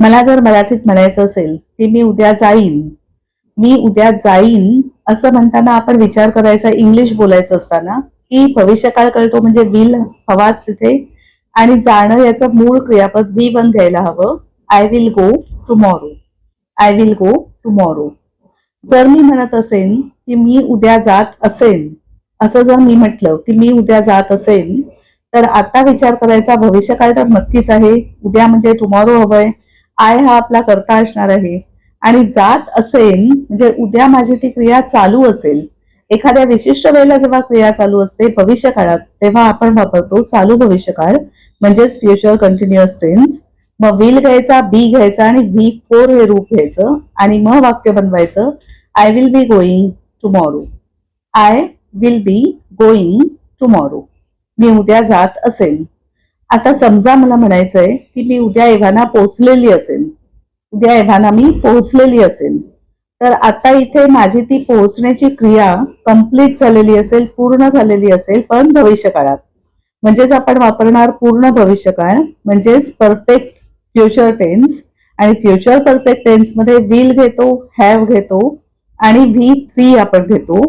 मला जर मराठीत म्हणायचं असेल की मी उद्या जाईन मी उद्या जाईन असं म्हणताना आपण विचार करायचा इंग्लिश बोलायचं असताना की भविष्यकाळ कळतो म्हणजे विल हवाच तिथे आणि जाणं याचं मूळ क्रियापद वी वन घ्यायला हवं I will go tomorrow I will go tomorrow जर मी म्हणत असेन की मी उद्या जात असेन असं जर मी म्हटलं की मी उद्या जात असेन तर आता विचार करायचा भविष्यकाळ तर नक्कीच आहे उद्या म्हणजे टुमॉरो हवंय आय हा आपला करता असणार आहे. आणि जात असेन म्हणजे उद्या माझी ती क्रिया चालू असेल एखाद्या विशिष्ट वेळेला जेव्हा क्रिया चालू असते भविष्य काळात तेव्हा आपण वापरतो चालू भविष्यकाळ म्हणजेच फ्युचर कंटिन्युअस टेन्स मग विल घ्यायचा बी घ्यायचा आणि व्ही फोर हे रूप घ्यायचं आणि मग वाक्य बनवायचं I will be going tomorrow I will be going tomorrow मी उद्या जात असेन आता समजा मला म्हणायचंय की मी उद्या एव्हाना पोहोचलेली असेन. उद्या एव्हाना मी पोहोचलेली असेन. तर आता इथे माझी ती पोहोचण्याची क्रिया कंप्लीट झालेली असेल पूर्ण झालेली असेल पण भविष्यकाळात. म्हणजेच आपण वापरणार पूर्ण भविष्यकाळ म्हणजेच परफेक्ट फ्युचर टेन्स आणि फ्युचर परफेक्ट टेन्समध्ये विल घेतो हॅव घेतो आणि व्ही थ्री आपण घेतो.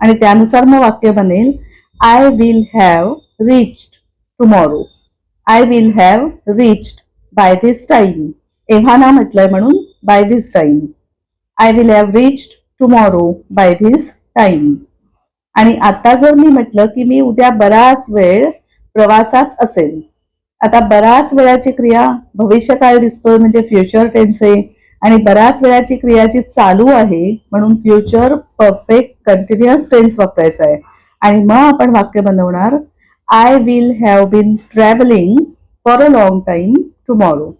आणि त्यानुसार मग वाक्य बनेल I will have reached tomorrow I will have reached by this time एव्हाना म्हटलंय म्हणून by this time I will have reached tomorrow by this time आणि आता जर मी म्हटलं की मी उद्या बराच वेळ प्रवासात असेल. आता बराच वेळाची क्रिया भविष्यकाळ दिसतोय म्हणजे फ्युचर टेन्स आहे. आणि बराच वेळाची क्रियाची चालू आहे म्हणून फ्युचर परफेक्ट कंटिन्युअस टेन्स वापरायचा आहे. आणि मग आपण वाक्य बनवणार I will have been traveling for a long time tomorrow.